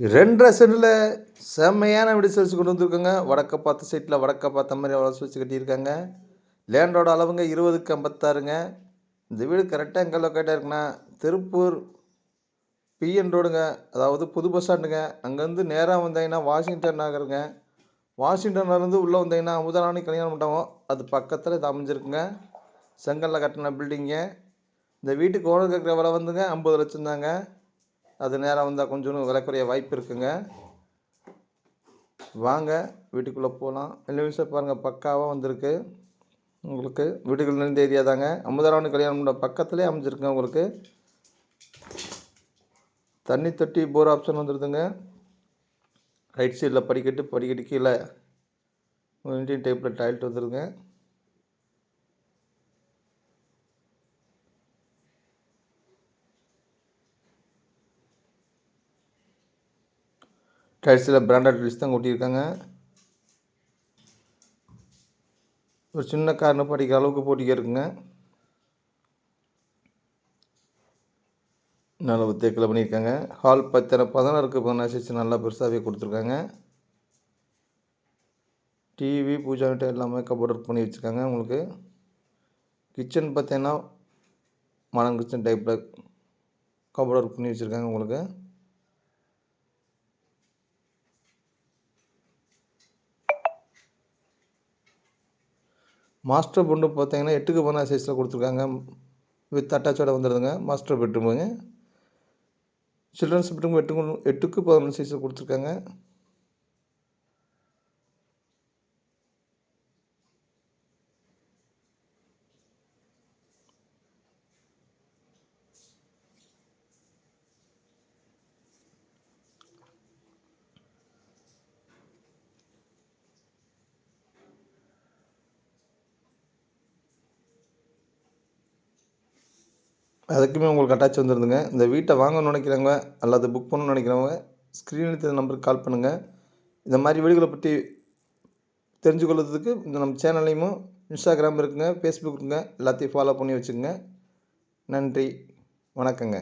ரெண்டரை சென்டில் செம்மையான வீடு செல்ஸ் கொண்டு வந்திருக்காங்க. வடக்க பார்த்த சைட்டில் வடக்க பார்த்த மாதிரி வளர்ச்சி வச்சு கட்டியிருக்காங்க. லேண்டோட அளவுங்க இருபதுக்கு ஐம்பத்தாறுங்க. இந்த வீடு கரெக்டாக எங்கே லொக்கேட்டாக இருக்குன்னா திருப்பூர் பிஎன் ரோடுங்க அதாவது புது பஸ் ஸ்டாண்டுங்க அங்கேருந்து நேராக வந்தீங்கன்னா வாஷிங்டன் நகருங்க. வாஷிங்டன்லேருந்து உள்ளே வந்தீங்கன்னா அமுதராணி கல்யாண மண்டபம். அது பக்கத்தில் இது அமைஞ்சிருக்குங்க. செங்கல்ல கட்டின பில்டிங்க இந்த வீட்டுக்கு ஓனர் கேட்குற விலை வந்துங்க ஐம்பது லட்சம் தாங்க அது நேரம் வந்தால் கொஞ்சம் விலை குறைய வாய்ப்பு இருக்குங்க. வாங்க வீட்டுக்குள்ளே போகலாம் இல்லை விஷயம் பாருங்கள் பக்காவாக வந்திருக்கு. உங்களுக்கு வீட்டுக்குள்ள நிறைந்த ஏரியா தாங்க. அமுதராவணி கல்யாணம் பக்கத்துலேயே அமைஞ்சிருக்குங்க உங்களுக்கு. தண்ணி தொட்டி போர் ஆப்ஷன் வந்துடுதுங்க ரைட் சைடில் படிக்கட்டு படிக்கட்டு கீழே. இண்டியன் டைப்பில் டாய்லெட் வந்துடுங்க டைல்ஸில் பிராண்டட் டைல்ஸ் தான் கொட்டியிருக்காங்க. ஒரு சின்ன கார்னு படிக்கிற அளவுக்கு போட்டிக்க இருக்குங்க. நல்ல தேக்கில் பண்ணியிருக்காங்க. ஹால் பத்தனை பதினாறுக்கு பதினாறு சைஸ் நல்லா பெருசாகவே கொடுத்துருக்காங்க. டிவி பூஜா ஐட்டம் எல்லாமே கபோர்ட் ஒர்க் பண்ணி வச்சுருக்காங்க உங்களுக்கு. கிச்சன் பார்த்தீங்கன்னா மாடர்ன் கிச்சன் டைப்பில் கபோர்ட் ஒர்க் பண்ணி வச்சுருக்காங்க உங்களுக்கு. மாஸ்டர் பொண்ணு பார்த்தீங்கன்னா எட்டுக்கு பதினாறு சைஸில் கொடுத்துருக்காங்க. வித் அட்டாச்சோட வந்துடுதுங்க மாஸ்டர் பெட்ரூமுங்க சில்ட்ரன்ஸ் பெட்ரூம் எட்டுக்கு எட்டுக்கு பதினொன்று சைஸில் கொடுத்துருக்காங்க. அதுக்குமே உங்களுக்கு அட்டாச் வந்துருந்துங்க. இந்த வீட்டை வாங்கணும்னு நினைக்கிறவங்க அல்லது புக் பண்ணணும்னு நினைக்கிறவங்க ஸ்க்ரீனில் தெரிஞ்ச நம்பருக்கு கால் பண்ணுங்கள் இந்த மாதிரி வீடுகளை பற்றி தெரிஞ்சுக்கொள்றதுக்கு இந்த நம்ம சேனல்லையும் இன்ஸ்டாகிராம் இருக்குங்க ஃபேஸ்புக் இருக்குங்க எல்லாத்தையும் ஃபாலோ பண்ணி வச்சுக்கோங்க. நன்றி வணக்கங்க.